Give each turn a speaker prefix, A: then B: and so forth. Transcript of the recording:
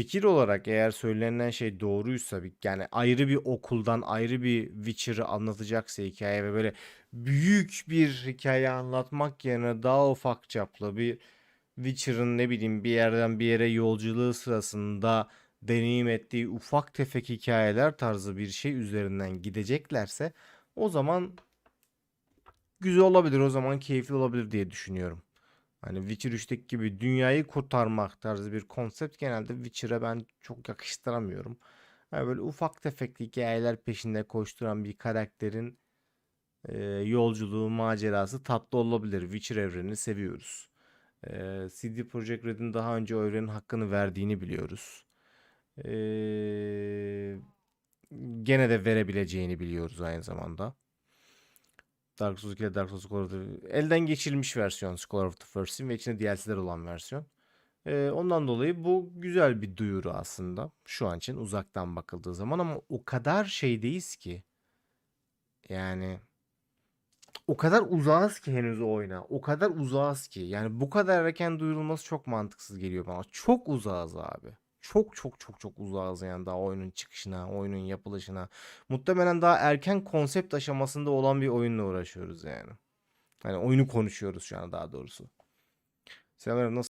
A: fikir olarak eğer söylenen şey doğruysa bir- yani ayrı bir okuldan ayrı bir Witcher'ı anlatacaksa hikaye ve böyle büyük bir hikaye anlatmak yerine daha ufak çaplı bir Witcher'ın ne bileyim bir yerden bir yere yolculuğu sırasında deneyim ettiği ufak tefek hikayeler tarzı bir şey üzerinden gideceklerse o zaman güzel olabilir o zaman keyifli olabilir diye düşünüyorum. Hani Witcher 3'teki gibi dünyayı kurtarmak tarzı bir konsept genelde Witcher'a ben çok yakıştıramıyorum. Yani böyle ufak tefek hikayeler peşinde koşturan bir karakterin e, yolculuğu, macerası tatlı olabilir. Witcher evrenini seviyoruz. E, CD Projekt Red'in daha önce o evrenin hakkını verdiğini biliyoruz. E, gene de verebileceğini biliyoruz aynı zamanda. Dark Souls 2 ile Dark Souls Scholar of the- elden geçirilmiş versiyon Scholar of the First Sin ve içinde DLC'ler olan versiyon. Ee, ondan dolayı bu güzel bir duyuru aslında şu an için uzaktan bakıldığı zaman ama o kadar şeydeyiz ki yani o kadar uzağız ki henüz o oyuna. O kadar uzağız ki. Yani bu kadar erken duyurulması çok mantıksız geliyor bana. Çok uzağız abi. Çok çok çok çok uzağız yani daha oyunun çıkışına, oyunun yapılışına. Muhtemelen daha erken konsept aşamasında olan bir oyunla uğraşıyoruz yani. Hani oyunu konuşuyoruz şu an daha doğrusu. Selamlar nasıl?